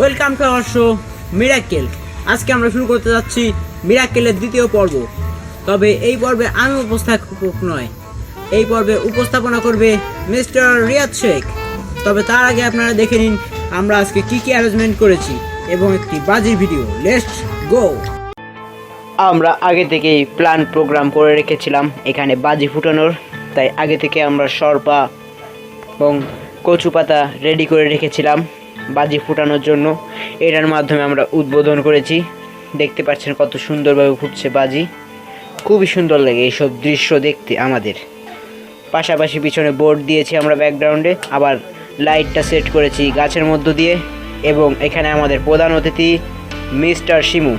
Welcome to our show Mirakkel আজকে আমরা শুরু করতে যাচ্ছি মিরাক্কেলের দ্বিতীয় পর্ব। তবে এই পর্বে আমি উপস্থাপক নয়। এই পর্বে উপস্থাপনা করবে মিস্টার রিয়াদ শেখ। তবে তার আগে আপনারা দেখে নিন, আমরা আজকে কি কি অ্যারেঞ্জমেন্ট করেছি এবং একটি বাজির ভিডিও লেটস গো আমরা আগে থেকেই প্ল্যান প্রোগ্রাম করে রেখেছিলাম, এখানে বাজি ফুটানোর। তাই আগে থেকে আমরা সরপা এবং কচু পাতা রেডি করে রেখেছিলাম। বাজি ফুটানোর জন্য। এটার মাধ্যমে আমরা উদ্বোধন করেছি। দেখতে পাচ্ছেন কত সুন্দরভাবে ফুটছে বাজি। খুবই সুন্দর লাগে এইসব দৃশ্য দেখতে আমাদের। পাশাপাশি পিছনে বোর্ড দিয়েছি আমরা ব্যাকগ্রাউন্ডে। আবার লাইটটা সেট করেছি গাছের মধ্য দিয়ে। এবং এখানে আমাদের প্রধান অতিথি mister Shimu.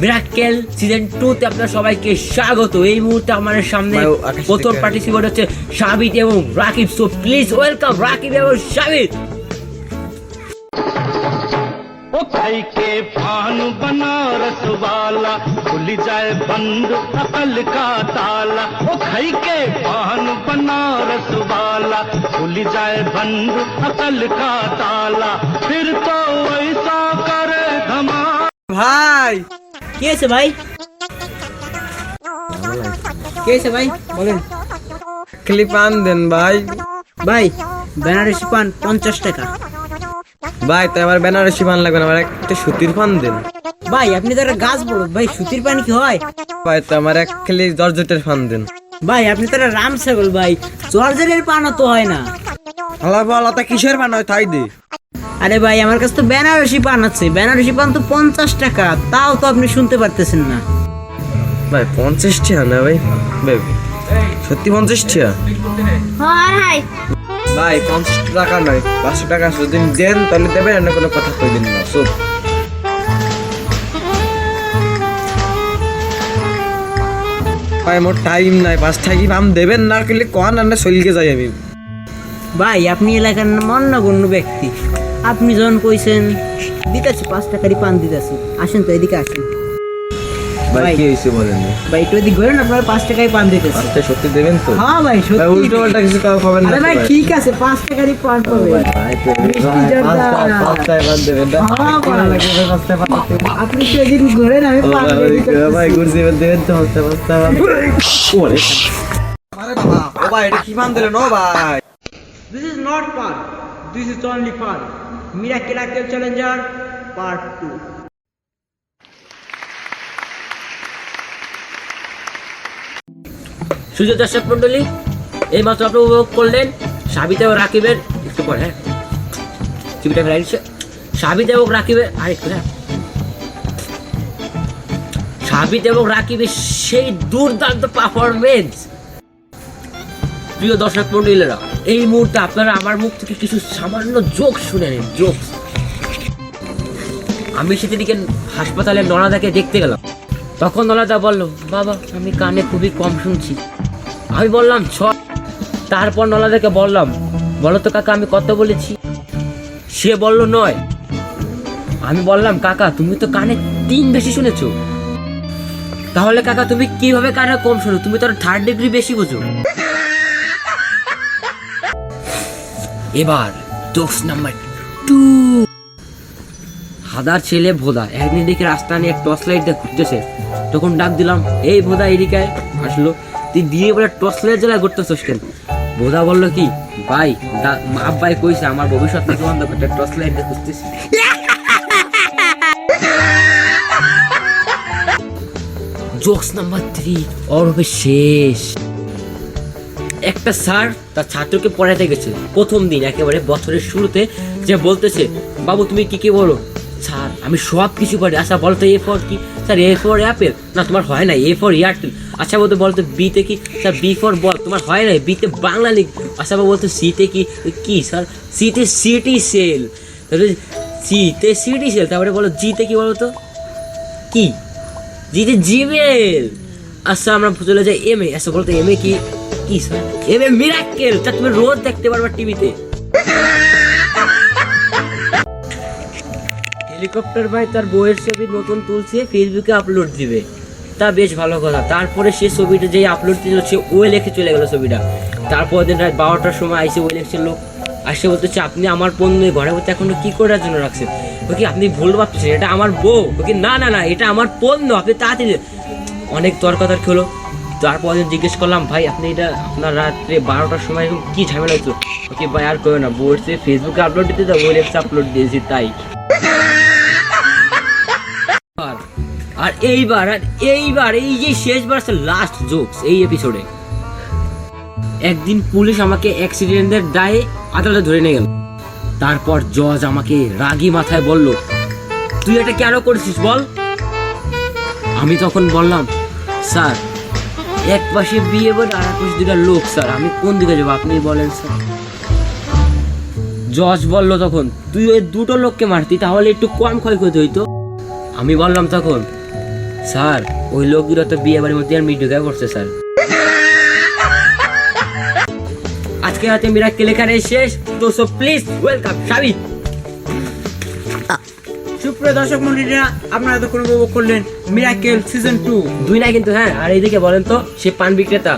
Mirakkel season two তে আপনার সবাইকে স্বাগত এই মুহূর্তে আমাদের সামনে ভাই, ও আকাশ প্রথম থেকে- পার্টিসিপেট হচ্ছে সাবিত এবং Rakib so please welcome Rakib এবং সাবিত ओ खाई के पान बनारस वाला खुल जाए बंद अकल का ताला ओ खाई के पान बनारस वाला खुल जाए बंद अकल का ताला फिर तो ऐसा करे धमा ভাই কি আছে ভাই? কি আছে ভাই? বলেন। ক্লিপ আন দেন ভাই। ভাই বেনারসি পান পঞ্চাশ টাকা। ভাই তাই আমার বেনারসি পান লাগবে না আমার একটা সুতির পান দেন। ভাই আপনি তো একটা গাছ বলো ভাই সুতির পানি কি হয়? ভাই তো আমার এক খেলি জর্জেটের পান দেন। ভাই আপনি তো একটা রাম ছাগল ভাই। জর্জের পানও তো হয় না। আল্লাহ তা কিসের পান হয়? তাই দে। আরে ভাই আমার কাছে তো বেনারসি পান আছে। বেনারসি পান তো পঞ্চাশ টাকা তাও তো আপনি শুনতে পারতেছেন না। ভাই পঞ্চাশ টাকা না ভাই? ভাই সত্যি পঞ্চাশ টাকা ভাই পঞ্চাশ টাকা নয় পাঁচশো টাকা যদি দেন তাহলে দেবেন না কোনো কথা কই দিন না সব ভাই মোর টাইম নাই পাঁচ টাকা পাম দেবেন না করলে কন আর না চলিকে যাই আমি। ভাই আপনি এলাকার মান্যগণ্য ব্যক্তি। আপনি যখন কইছেন দিতেছি পাঁচ টাকারই পান দিতেছি আসেন তো এদিকে আসেন ভাই। কি বলেন ভাই একটু এদিকে ঘুরেন আপনার পাঁচ টাকায় পান দিতেছি পাঁচটা সত্যি দেবেন তো হ্যাঁ ভাই ভাই উল্টো পাল্টা কিছু কাউ পাবেন না ভাই ভাই। ঠিক আছে পাঁচ টাকারই পান ভাই তো পান দেবেন না? হ্যাঁ ভাই। পান দেবেন। আপনি ঘুরেন আমি পান। ভাই, ঘুরছি দেবেন তো পাঁচটা- পাঁচটা ওরে। আরে বাবা, ও ভাই, এটা কি পান দিলেন, ও ভাই? This is not fun. This is only fun. Miracle Active Challenger, Part 2. সুযোগ দর্শক মন্ডলী এই মাত্র আপনি উপভোগ করলেন সাবিত এবং রাকিবের, একটু পরে হ্যাঁ ফেলাই দিচ্ছে সাবিত এবং রাকিবের, আর একটু হ্যাঁ সাবিত এবং রাকিবের সেই দুর্দান্ত পারফরমেন্স প্রিয় দর্শক মন্ডলীরা, এই মুহূর্তে আপনারা আমার মুখ থেকে কিছু সামান্য জোক শুনে নিন জোক আমি সেদিকে হাসপাতালে ননাদাকে দেখতে গেলাম। তখন নলাদা বলল, বাবা, আমি কানে খুবই কম শুনছি। আমি বললাম, ছ। তারপর নলাদাকে বললাম, বলো তো কাকা, আমি কত বলেছি? সে বলল, নয়। আমি বললাম, কাকা, তুমি তো কানে তিন বেশি শুনেছো। তাহলে কাকা, তুমি কীভাবে কানে কম শোনো? তুমি তো থার্ড ডিগ্রি বেশি বোঝো। এবার দোষ নাম্বার টু হাদার ছেলে ভোদা একদিন দেখে রাস্তা নিয়ে টর্চ লাইট দিয়ে ঘুরতেছে। তখন ডাক দিলাম, এই ভোদা এদিকায় আসলো, তুই দিয়ে বলে টর্চ লাইট জ্বালা ঘুরতেছিস কেন? ভোদা বলল কি, ভাই, দা- আব্বাই কইছে আমার ভবিষ্যৎ নাকি বন্ধ করতে টর্চ লাইট দিয়ে ঘুরতেছি। জোকস নাম্বার থ্রি অরবে শেষ। একটা স্যার তার ছাত্রকে পড়াতে গেছে প্রথম দিন, একেবারে বছরের শুরুতে যে বলতেছে, বাবু, তুমি কি কি বলো? স্যার, আমি সব কিছু পারি আচ্ছা বলতো এ ফর কি? স্যার এ ফর অ্যাপেল না, তোমার হয় না এ ফর এয়ারটেল আচ্ছা বলতো বলতো বিতে কি? Sir B for ball. তোমার হয় না বিতে বাংলা লিখ আচ্ছা বাবু বলতো সিতে কি কি, স্যার? সিতে সিটি সেল তাহলে সিতে সিটি সেল তারপরে বলো জিতে কি বলো তো? কি? জিতে জিমেল আচ্ছা আমরা চলে যাই এম এ আচ্ছা বলতো এম এ কি? কি স্যার? এম এ মিরাক্কেল তা তুমি রোজ দেখতে পারবা টিভিতে হেলিকপ্টার ভাই তার বইয়ের ছবি নতুন তুলছে ফেসবুকে আপলোড দিবে। তা বেশ ভালো কথা। তারপরে সে ছবিটা যেই আপলোড দিল, সে ওয়ে লেখে চলে গেল ছবিটা। তারপর দিন রাত বারোটার সময় আইসে ওয়ে লেখছে, লোক আর সে বলতেছে, আপনি আমার পণ্য ঘরের মধ্যে এখনও কি করার জন্য রাখছেন? ও কি আপনি ভুল ভাবছেন? এটা আমার বউ? ও কি, না না না, এটা আমার পণ্য আপনি তাড়াতাড়ি অনেক তর্কাতর্ক হলো। তারপর জিজ্ঞেস করলাম, ভাই, আপনি এটা আপনার রাত্রে বারোটার সময় এরকম কি ঝামেলা হতো ওকে ভাই, আর করো না বলছে ফেসবুকে আপলোড দিতে তো ওয়েবস আপলোড দিয়েছি, তাই। আর এইবার আর এইবার, এই যে শেষবার লাস্ট জোকস এই এপিসোডে একদিন পুলিশ আমাকে অ্যাক্সিডেন্টের দায়ে আদালতে ধরে নিয়ে গেল। তারপর জজ আমাকে রাগী মাথায় বলল, তুই এটা কেন করেছিস বল? আমি তখন বললাম, স্যার এক পাশে বিয়ে বলে আর এক দুটা লোক, স্যার। আমি কোন দিকে যাব, আপনি বলেন, স্যার। জজ বলল তখন, তুই ওই দুটো লোককে মারতি, তাহলে একটু কম ক্ষয়ক্ষতি হইতো। আমি বললাম তখন, স্যার, ওই লোকগুলো তো বিয়ে বাড়ির মধ্যে আর ঢুকে পড়ছে, স্যার। আজকে রাতে মিরাক্কেল এখানে শেষ। তো সো প্লিজ ওয়েলকাম সাবি সুপ্রিয় দর্শক মন্ডলীরা আপনারা এতক্ষণ উপভোগ করলেন মিরাকেল সিজন টু দুই না কিন্তু হ্যাঁ আর এইদিকে বলেন তো সে পান বিক্রেতা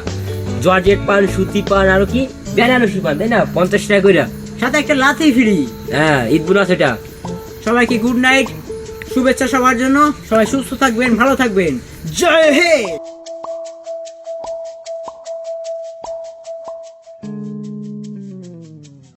জর্জেট পান সুতি পান আরও কি? বেনারসি পান তাই না? পঞ্চাশ টাকা কইরা। সাথে একটা লাথি ফিরি। হ্যাঁ ঈদ বোনাস এটা। সবাইকে গুড নাইট শুভেচ্ছা সবার জন্য। সবাই সুস্থ থাকবেন ভালো থাকবেন। জয় হে